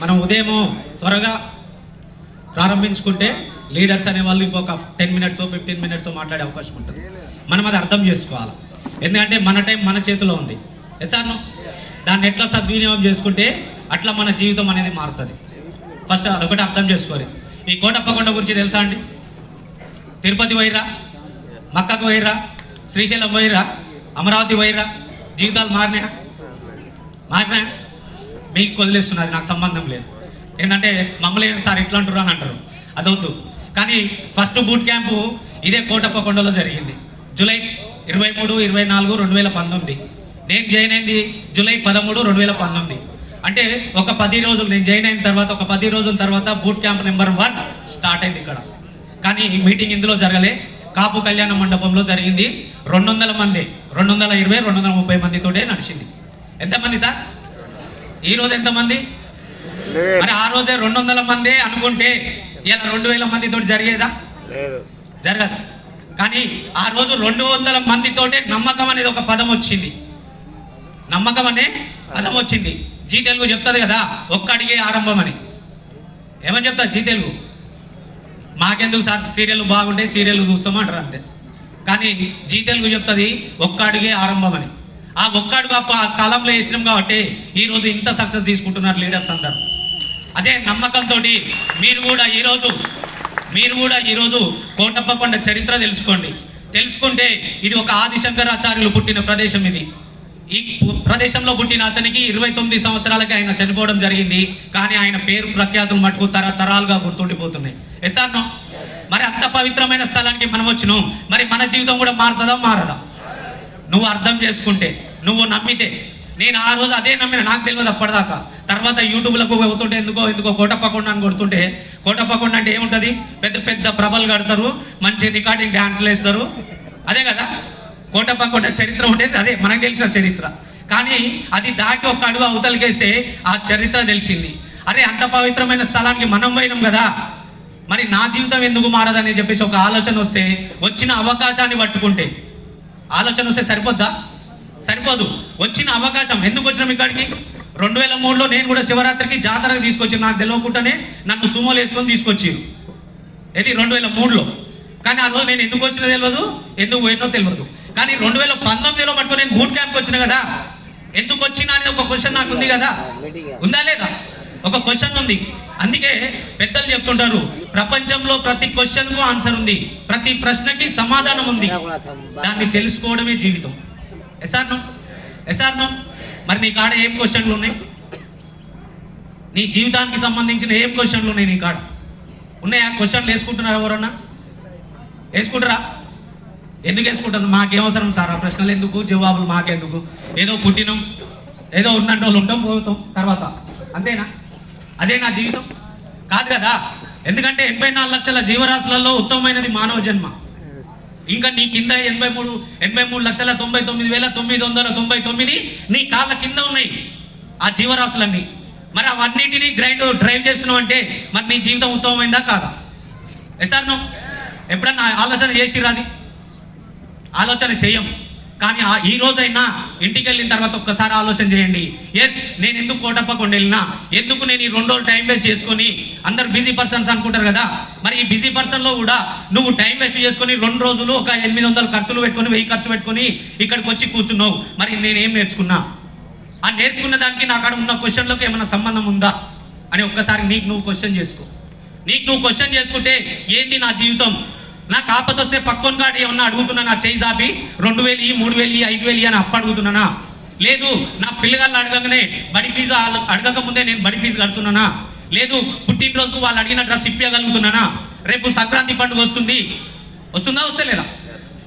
మనం ఉదయము త్వరగా ప్రారంభించుకుంటే లీడర్స్ అనే వాళ్ళు ఇంకొక టెన్ మినిట్స్ ఫిఫ్టీన్ మినిట్స్ మాట్లాడే అవకాశం ఉంటుంది. మనం అది అర్థం చేసుకోవాలి. ఎందుకంటే మన టైం మన చేతిలో ఉంది. ఎస్ దాన్ని ఎట్లా సద్వినియోగం చేసుకుంటే అట్లా మన జీవితం అనేది మారుతుంది. ఫస్ట్ అదొకటి అర్థం చేసుకోవాలి. ఈ కోటప్పకొండ గురించి తెలుసా అండి? తిరుపతి వైరా మక్కకు వైరా శ్రీశైలం వైరా అమరావతి వైరా జీవితాలు మారినా మారినా మీకు వదిలేస్తున్నది నాకు సంబంధం లేదు. ఏంటంటే మమ్మల్ని సార్ ఇట్లా అంటారు అని అంటారు. అదొద్దు. కానీ ఫస్ట్ బూట్ క్యాంపు ఇదే కోటప్పకొండలో జరిగింది. జూలై ఇరవై మూడు ఇరవై నాలుగు రెండు వేల పంతొమ్మిది. నేను జాయిన్ అయింది జూలై పదమూడు రెండు వేల పంతొమ్మిది. అంటే ఒక పది రోజులు నేను జాయిన్ అయిన తర్వాత ఒక పది రోజుల తర్వాత boot camp number one start అయింది ఇక్కడ. కానీ ఈ మీటింగ్ ఇందులో జరగలే. కాపు కళ్యాణ మండపంలో జరిగింది. రెండు వందల మంది రెండు వందల ఇరవై రెండు వందల ముప్పై మందితోటే నడిచింది. ఎంతమంది సార్? ఈ రోజు ఎంతమంది? మరి ఆ రోజే రెండు వందల మంది అనుకుంటే ఇలా రెండు వేల మందితో జరిగేదా జరగదు. కానీ ఆ రోజు రెండు వందల మందితోటే నమ్మకం అనేది ఒక పదం వచ్చింది. నమ్మకం అనే పదం వచ్చింది. జీ తెలుగు చెప్తుంది కదా ఒక్క అడిగే ఆరంభం అని ఏమని చెప్తారు జీ తెలుగు? మాకెందుకు సార్ సీరియల్ బాగుంటే సీరియల్ చూస్తామంటారు అంతే. కానీ జీ తెలుగు చెప్తుంది ఒక్క అడిగే ఆరంభం అని ఆ ఒక్కడు ఆ కాలంలో వేసినాం కాబట్టి ఈ రోజు ఇంత సక్సెస్ తీసుకుంటున్నారు లీడర్స్ అందరు. అదే నమ్మకంతో మీరు కూడా ఈరోజు మీరు కూడా ఈరోజు కోటప్పకొండ చరిత్ర తెలుసుకోండి. తెలుసుకుంటే ఇది ఒక ఆదిశంకరాచార్యులు పుట్టిన ప్రదేశం ఇది. ఈ ప్రదేశంలో పుట్టిన అతనికి ఇరవై తొమ్మిది సంవత్సరాలకి ఆయన చనిపోవడం జరిగింది. కానీ ఆయన పేరు ప్రఖ్యాతులు మటుకు తరతరాలుగా గుర్తుండిపోతున్నాయి. ఎస్ మరి అంత పవిత్రమైన స్థలానికి మనం వచ్చినాం. మరి మన జీవితం కూడా మారుతుందా? మారదా? నువ్వు అర్థం చేసుకుంటే నువ్వు నమ్మితే. నేను ఆ రోజు అదే నమ్మిన నాకు తెలియదు అప్పటిదాకా. తర్వాత యూట్యూబ్లకు పోతుంటే ఎందుకో ఎందుకో కోటప్పకొండ అని కొడుతుంటే కోటప్పకొండ అంటే ఏముంటుంది? పెద్ద పెద్ద ప్రభలు కడతారు మంచి రికార్డింగ్ డ్యాన్స్లు వేస్తారు. అదే కదా? కోటప్పకొండ చరిత్ర ఉండేది అదే మనకు తెలిసిన చరిత్ర. కానీ అది దాటి ఒక అడుగు అవతలికేస్తే ఆ చరిత్ర తెలిసింది. అరే అంత పవిత్రమైన స్థలానికి మనం పోయినాం కదా. మరి నా జీవితం ఎందుకు మారదని చెప్పేసి ఒక ఆలోచన వస్తే వచ్చిన అవకాశాన్ని పట్టుకుంటే. ఆలోచన వస్తే సరిపోద్దా? సరిపోదు. వచ్చిన అవకాశం. ఎందుకు వచ్చినాం ఇక్కడికి? రెండు వేల మూడులో నేను కూడా శివరాత్రికి జాతరకు తీసుకొచ్చాను. నాకు తెలియకుండానే నన్ను సుమోలు వేసుకొని తీసుకొచ్చారు. ఇది రెండు వేల మూడులో. కానీ ఆ రోజు నేను ఎందుకు వచ్చినా తెలియదు ఎందుకు పోయినో తెలియదు కానీ రెండు వేల పంతొమ్మిదిలో మటుకు నేను బూట్ క్యాంప్కి వచ్చిన కదా. ఎందుకు వచ్చినా అనేది ఒక క్వశ్చన్ నాకు ఉంది కదా. ఉందా లేదా? ఒక క్వశ్చన్ ఉంది. అందుకే పెద్దలు చెప్తుంటారు ప్రపంచంలో ప్రతి క్వశ్చన్కు ఆన్సర్ ఉంది. ప్రతి ప్రశ్నకి సమాధానం ఉంది. దాన్ని తెలుసుకోవడమే జీవితం. ఎసార్నం ఎసార్నం మరి నీ కాడ ఏం క్వశ్చన్లు ఉన్నాయి? నీ జీవితానికి సంబంధించిన ఏం క్వశ్చన్లు ఉన్నాయి నీ కాడ? ఉన్నాయా? క్వశ్చన్లు వేసుకుంటున్నారా ఎవరన్నా? వేసుకుంటారా? ఎందుకు వేసుకుంటారు మాకేమవసరం సార్? ఆ ప్రశ్నలు ఎందుకు? జవాబులు మాకెందుకు? ఏదో పుట్టినాం ఏదో ఉన్నట్టు వాళ్ళు ఉంటాం పోతాం తర్వాత. అంతేనా? అదే నా జీవితం. కాదు కదా? ఎందుకంటే ఎనభై నాలుగు లక్షల జీవరాశులలో ఉత్తమమైనది మానవ జన్మ. ఇంకా నీ కింద ఎనభై మూడు ఎనభై మూడు లక్షల తొంభై తొమ్మిది వేల తొమ్మిది వందల తొంభై తొమ్మిది నీ కాళ్ళ కింద ఉన్నాయి. ఆ జీవరాశులన్నీ. మరి అవన్నిటిని గ్రైండ్ డ్రైవ్ చేస్తున్నావు అంటే మరి నీ జీవితం ఉత్తమమైందా కాదా? ఎసార్ నో ఎప్పుడన్నా ఆలోచన చేసిరా అది? ఆలోచన చేయం. కానీ ఈ రోజైనా ఇంటికి వెళ్ళిన తర్వాత ఒక్కసారి ఆలోచన చేయండి. ఎస్ నేను ఎందుకు కోటప్పకుండా వెళ్ళినా? ఎందుకు నేను ఈ రెండు రోజులు టైం వేస్ట్ చేసుకొని అందరు బిజీ పర్సన్స్ అనుకుంటారు కదా? మరి ఈ బిజీ పర్సన్లో కూడా నువ్వు టైం వేస్ట్ చేసుకొని రెండు రోజులు ఒక ఎనిమిది వందలు ఖర్చులు పెట్టుకొని వెయ్యి ఖర్చు పెట్టుకొని ఇక్కడికి వచ్చి కూర్చున్నావు. మరి నేనేం నేర్చుకున్నా? ఆ నేర్చుకున్న దానికి నా కాడ ఉన్న క్వశ్చన్లకు ఏమైనా సంబంధం ఉందా? అని ఒక్కసారి నీకు నువ్వు క్వశ్చన్ చేసుకో. నీకు నువ్వు క్వశ్చన్ చేసుకుంటే ఏంది నా జీవితం? నాకు ఆపదొస్తే పక్కన ఏమన్నా అడుగుతున్నా నా చేయిజాపి రెండు వేలు ఈ మూడు వేలు ఐదు వేలు అని అప్ప అడుగుతున్నానా? లేదు నా పిల్లగాళ్ళు అడగగానే బడి ఫీజు అడగక ముందే నేను బడి ఫీజు కడుతున్నానా? లేదు పుట్టినరోజు వాళ్ళు అడిగిన డ్రెస్ ఇప్పగలుగుతున్నానా రేపు సంక్రాంతి పండుగ వస్తుంది. వస్తుందా వస్తలేదా?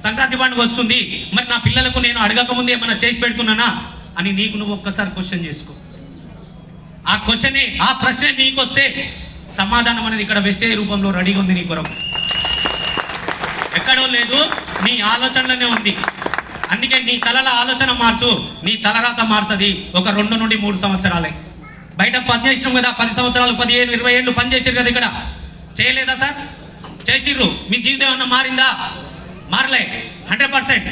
సంక్రాంతి పండుగ వస్తుంది. మరి నా పిల్లలకు నేను అడగక ముందే ఏమైనా చేసి పెడుతున్నానా? అని నీకు నువ్వు ఒక్కసారి క్వశ్చన్ చేసుకో. ఆ క్వశ్చనే ఆ ప్రశ్న నీకు వస్తే సమాధానం అనేది ఇక్కడ వెస్టేజ్ రూపంలో రెడీగా ఉంది నీ కొరకు. ఎక్కడో లేదు నీ ఆలోచనలోనే ఉంది. అందుకే నీ తలల ఆలోచన మార్చు నీ తలరాత మారుతుంది. ఒక రెండు నుండి మూడు సంవత్సరాలే. బయట పని చేసినాం కదా పది సంవత్సరాలు పదిహేను ఇరవై ఏళ్ళు పని చేసిరు కదా ఇక్కడ. చేయలేదా సార్? చేసిర్రు. మీ జీవితం ఏమన్నా మారిందా? మారలే. Hundred percent.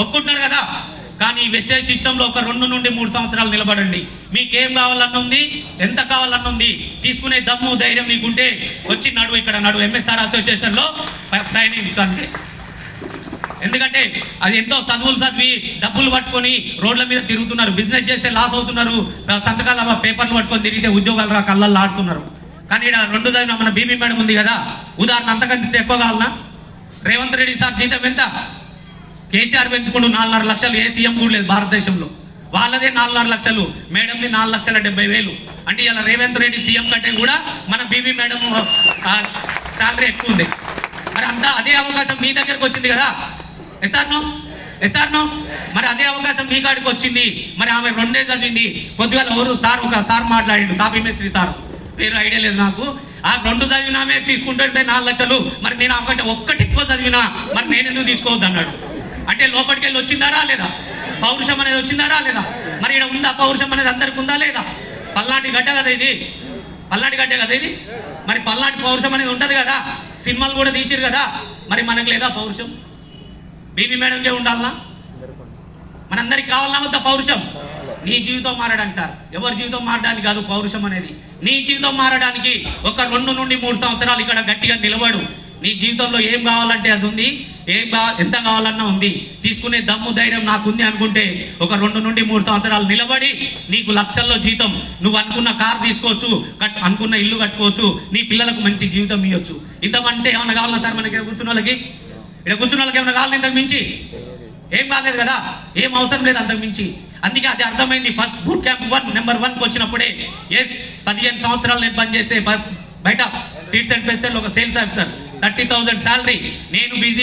ఒప్పుకుంటున్నారు కదా? కానీ వెస్టేజ్ సిస్టంలో ఒక రెండు నుండి మూడు సంవత్సరాలు నిలబడండి. మీకేం కావాలన్న ఉంది ఎంత కావాలన్న ఉంది తీసుకునే దమ్ము ధైర్యం నీకుంటే వచ్చి నడు ఇక్కడ నడు. ఎంఎస్ఆర్ అసోసియేషన్లో ప్రయాణించండి. ఎందుకంటే అది ఎంతో చదువులు చదివి డబ్బులు పట్టుకొని రోడ్ల మీద తిరుగుతున్నారు. బిజినెస్ చేస్తే లాస్ అవుతున్నారు. సంతకాల పేపర్లు పట్టుకొని తిరిగితే ఉద్యోగాలు రా కళ్ళల్లో ఆడుతున్నారు. కానీ ఇక్కడ రెండు చదివిన మన బీబీ మేడం ఉంది కదా. ఉదాహరణ అంతకంటే ఎక్కువ కావాలన్నా రేవంత్ రెడ్డి సార్ జీతం ఎంత? కేసీఆర్ పెంచుకుంటూ నాలుగున్నర లక్షలు ఏ సీఎం కూడా లేదు భారతదేశంలో. వాళ్ళదే నాలుగున్నర లక్షలు. మేడంని నాలుగు లక్షల డెబ్బై వేలు. అంటే ఇలా రేవంత్ రెడ్డి సీఎం కంటే కూడా మన బీబీ మేడం శాలరీ ఎక్కువ ఉంది. మరి అంతా అదే అవకాశం మీ దగ్గరకు వచ్చింది కదా? ఎస్ఆర్నో ఎస్ఆర్నో మరి అదే అవకాశం మీ కాడికి వచ్చింది. మరి ఆమె రెండే చదివింది. కొద్దిగా ఎవరు సార్ ఒక సార్ మాట్లాడిండు తాపీ సార్. పేరు ఐడియా లేదు నాకు. ఆ రెండు చదివినామే తీసుకుంటుంటే నాలుగు లక్షలు. మరి నేను ఒకటి ఒక్కటి ఎక్కువ చదివినా మరి నేను ఎందుకు తీసుకోవద్దు అన్నాడు. అంటే లోపలికి వెళ్ళి వచ్చిందారా లేదా? పౌరుషం అనేది వచ్చిందారా లేదా? మరి ఇక్కడ ఉందా? పౌరుషం అనేది అందరికి ఉందా లేదా? పల్లాటి గడ్డ కదా ఇది. పల్లాటి గడ్డ కదా ఇది. మరి పల్లాటి పౌరుషం అనేది ఉంటుంది కదా. సినిమాలు కూడా తీసిరు కదా. మరి మనకు లేదా పౌరుషం? బీబీ మేడంకే ఉండాలనా? మనందరికి కావాలన్నా వద్ద పౌరుషం? నీ జీవితం మారడానికి సార్. ఎవరి జీవితం మారడానికి కాదు పౌరుషం అనేది. నీ జీవితం మారడానికి ఒక రెండు నుండి మూడు సంవత్సరాలు ఇక్కడ గట్టిగా నిలబడు. నీ జీవితంలో ఏం కావాలంటే అది ఉంది. ఏం ఎంత కావాలన్నా ఉంది. తీసుకునే దమ్ము ధైర్యం నాకుంది అనుకుంటే ఒక రెండు నుండి మూడు సంవత్సరాలు నిలబడి నీకు లక్షల్లో జీతం. నువ్వు అనుకున్న కార్ తీసుకోవచ్చు కట్ అనుకున్న ఇల్లు కట్టుకోవచ్చు నీ పిల్లలకు మంచి జీవితం ఇవ్వచ్చు ఇంతమంటే ఏమన్నా కావాలన్నా సార్ మనకి ఇక్కడ కూర్చున్న వాళ్ళకి? ఇక్కడ కూర్చున్న వాళ్ళకి ఏమన్నా కావాలి ఇంతకు మించి? ఏం కాలేదు కదా ఏం అవసరం లేదు అంతకు మించి. అందుకే అది అర్థమైంది. First boot camp one number one వచ్చినప్పుడే ఎస్ పదిహేను సంవత్సరాలు నేను పనిచేసే బయట సీట్స్ అండ్ పెస్టల్ ఒక sales officer thirty thousand salary నేను బిజీ